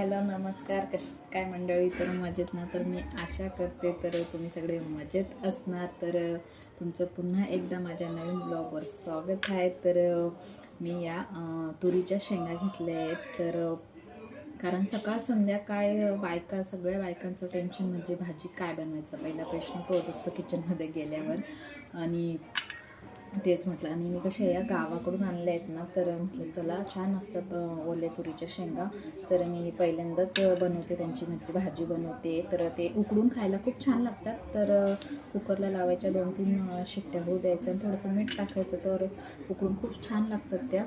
Hello नमस्कार. कश काय मंडळी? तर मजेत ना? तर मी आशा करते तर तुम्ही सगळे मजेत असणार. तर तुमचं पुन्हा एकदा माझ्या नवीन ब्लॉगवर स्वागत आहे. तर मी या तुरीच्या शेंगा घेतल्या आहेत. तर कारण सकाळ संध्याकाळ बायका सगळ्या बायकांचं टेन्शन म्हणजे भाजी काय बनवायचं? पहिला प्रश्न तोच असतो किचनमध्ये गेल्यावर. आणि तेच म्हटलं. आणि मी कशा या गावाकडून आणल्या आहेत ना तर म्हटलं चला छान असतात ओले ओल्या तुरीच्या शेंगा. तर मी पहिल्यांदाच बनवते त्यांची. म्हटली भाजी बनवते. तर ते उकडून खायला खूप छान लागतात. तर कुकरला लावायच्या दोन तीन शिट्ट्या होऊ द्यायच्या आणि थोडंसं मीठ टाकायचं तर उकडून खूप छान लागतात त्या.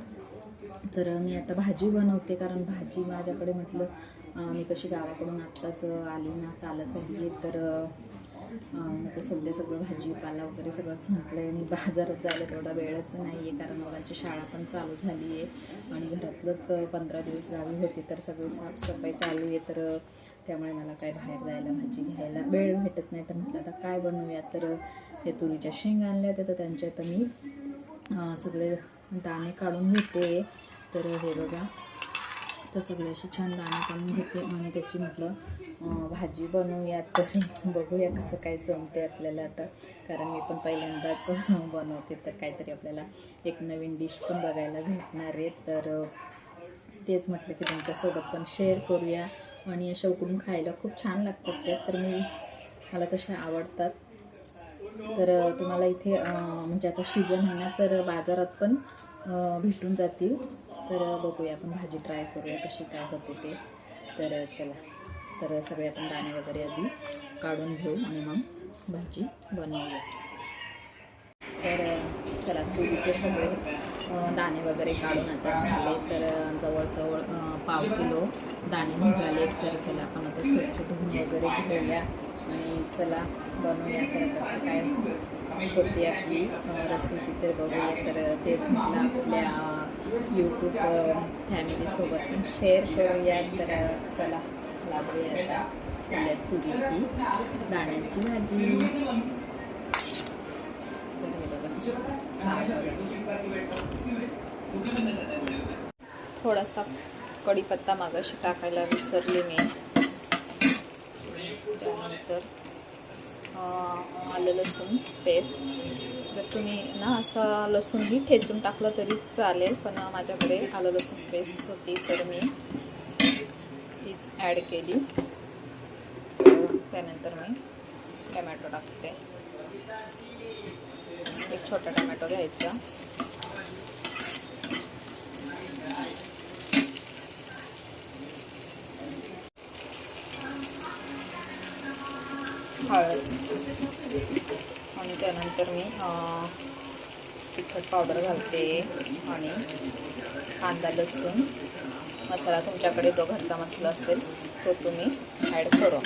तर मी आता भाजी बनवते. कारण भाजी माझ्याकडे म्हटलं मी कशी गावाकडून आत्ताच आली ना कालच आली आहे. तर म्हणजे सध्या सगळं भाजीपाला वगैरे सगळं संपलं आहे आणि बाजारात जायला तेवढा वेळच नाही आहे कारण मुलांची शाळा पण चालू झाली आहे आणि घरातलंच पंधरा दिवस गावी होती तर सगळी साफसफाई चालू आहे तर त्यामुळे मला काय बाहेर जायला भाजी घ्यायला वेळ भेटत नाही. तर म्हटलं आता काय बनवूया तर हे तुरीच्या शेंगा आणल्या तर त्यांच्या आता मी सगळे दाणे काढून घेते. तर हे बघा तर सगळे असे छान दाणे काढून घेते आणि त्याची म्हटलं भाजी बनवूया तर बघूया कसं काय जमते आपल्याला आता. कारण मी पण पहिल्यांदाच बनवते तर काहीतरी आपल्याला एक नवीन डिश पण बघायला भेटणार आहे. तर तेच म्हटलं की तुमच्यासोबत पण शेअर करूया. आणि अशा उकडून खायला खूप छान लागतात त्या तर मी मला तशा आवडतात. तर तुम्हाला इथे म्हणजे आता शिजन आहे ना तर बाजारात पण भेटून जातील. तर बघूया आपण भाजी ट्राय करूया कशी काय होते ते. तर चला तर सगळे आपण दाणे वगैरे आधी काढून घेऊ आणि मग भाजी बनवूया. तर चला तुरीचे सगळे दाणे वगैरे काढून आता झाले. तर जवळजवळ पाव किलो दाणे निघाले तर चला आपण आता स्वच्छ धुवून वगैरे घेऊया. आणि चला बनवूया. तर कसं काय? होती आपली रेसिपी तर बघूया. तर तेच म्हटलं आपल्या यूट्यूब फॅमिलीसोबत पण शेअर करूया. तर चला लागूया आता आपल्या तुरीची दाण्याची भाजी. तर हे बघा साग बघा. थोडासा कढीपत्ता मागाशी टाकायला विसरले मी. त्यानंतर आलं लसूण पेस्ट जर तुम्ही ना असं लसूणही ठेचून टाकलं तरी चालेल पण माझ्याकडे आलं लसूण पेस्ट होती तर मी तीच ॲड केली. त्यानंतर मी टमॅटो टाकते. एक छोटा टमॅटो घ्यायचा. हळद. आणि त्यानंतर मी तिखट पावडर घालते आणि कांदा लसूण मसाला तुमच्याकडे जो घरचा मसाला असेल तो तुम्ही ॲड करा.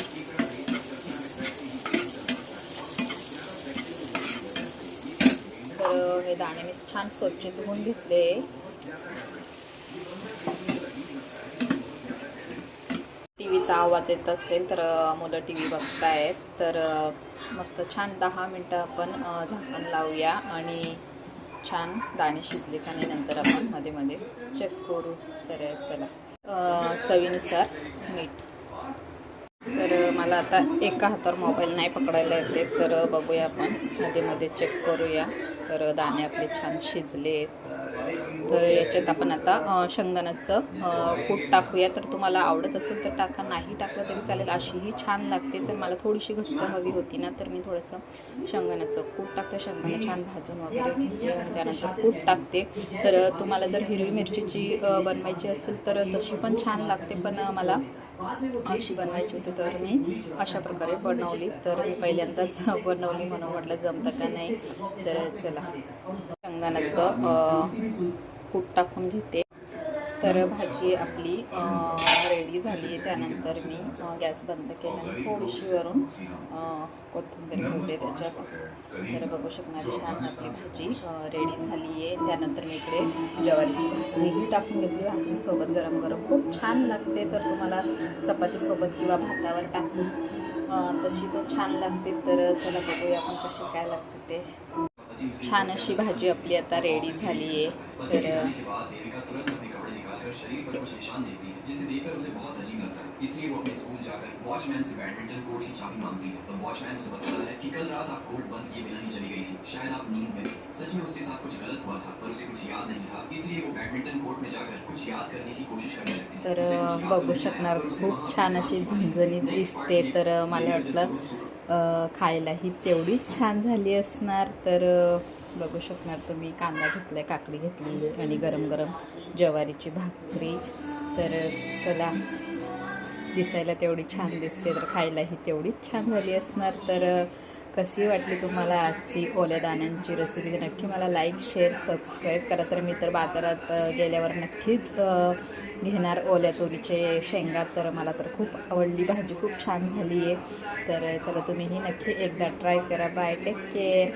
तर हे दाणे मी छान स्वच्छ धुवून घेतले. टी आवाज येत असेल तर मुलं टी व्ही बघतायत तर मस्त छान दहा मिनटं आपण झाकण लावूया आणि छान दाणे शिजले का नाही नंतर आपण मध्ये मध्ये चेक करू. तर चला. चवीनुसार मीठ. तर मला आता एका हातावर मोबाईल नाही पकडायला येते तर बघूया आपण. मध्ये मध्ये चेक करूया. तर दाणे आपले छान शिजले तर याच्यात आपण आता शेंगदाण्याचं कूट टाकूया. तर तुम्हाला आवडत असेल तर टाका. नाही टाकलं तरी चालेल. अशीही छान लागते. तर मला थोडीशी घट्ट हवी होती ना तर मी थोडंसं शेंगदाण्याचं कूट टाकते. शेंगदाणे छान भाजून वगैरे घेते आणि त्यानंतर कूट टाकते. तर तुम्हाला जर हिरवी मिरचीची बनवायची असेल तर तशी पण छान लागते. पण मला अशी बनवायची होती तर मी अशा प्रकारे बनवली. तर मी पहिल्यांदाच बनवली म्हणून म्हटलं जमतं का नाही? तर चला. शेंगदाण्याचं कूट टाकून घेते. तर भाजी आपली रेडी झाली. आहे त्यानंतर मी गॅस बंद केला आणि थोडीशी वरून कोथिंबीर घालते त्याच्यात. तर बघू शकणार छान आपली भाजी रेडी झाली आहे त्यानंतर मी इकडे ज्वारीची भाकरीही टाकून घेतली. भाकरीसोबत गरम गरम. खूप छान लागते तर तुम्हाला चपातीसोबत किंवा भातावर टाकून तशी पण छान लागते. तर चला बघूया आपण कशी काय लागते ते. छान अशी भाजी आपली आता रेडी झाली आहे तर शरीर पर कुछ निशान देखती है जिसे देखकर उसे बहुत अजीब लगता है। इसलिए वो अपने स्कूल जाकर वॉचमैन से बैडमिंटन कोर्ट की चाबी मांगती है। और वॉचमैन उसे बताता है कि कल रात आप कोर्ट बंद किए बिना ही चली गई थी। शायद आप नींद में थी। सच में उसके साथ कुछ गलत हुआ था पर उसे कुछ याद नहीं था। इसलिए वो बैडमिंटन कोर्ट में जाकर कुछ याद करने की कोशिश करने लगती है। तर तो बघू शकणार खूप छान अशी झणझणीत दिसते तर। मला वाटलं खायलाही तेवढीच छान झाली असणार तर बघू शकणार. तुम्ही कांदा घेतलाय काकडी घेतली आणि गरम गरम ज्वारीची भाकरी. तर चला दिसायला तेवढी छान दिसते तर खायलाही तेवढीच छान झाली असणार. तर कशी वाटली तुम्हाला आजची ओल्या दाण्यांची रेसिपी नक्की मला लाईक शेअर सबस्क्राईब करा. तर मी तर बाजारात गेल्यावर नक्कीच घेणार ओल्या तुरीचे शेंगा. तर मला तर खूप आवडली भाजी खूप छान झाली आहे तर चला तुम्हीही नक्की एकदा ट्राय करा. Bye take care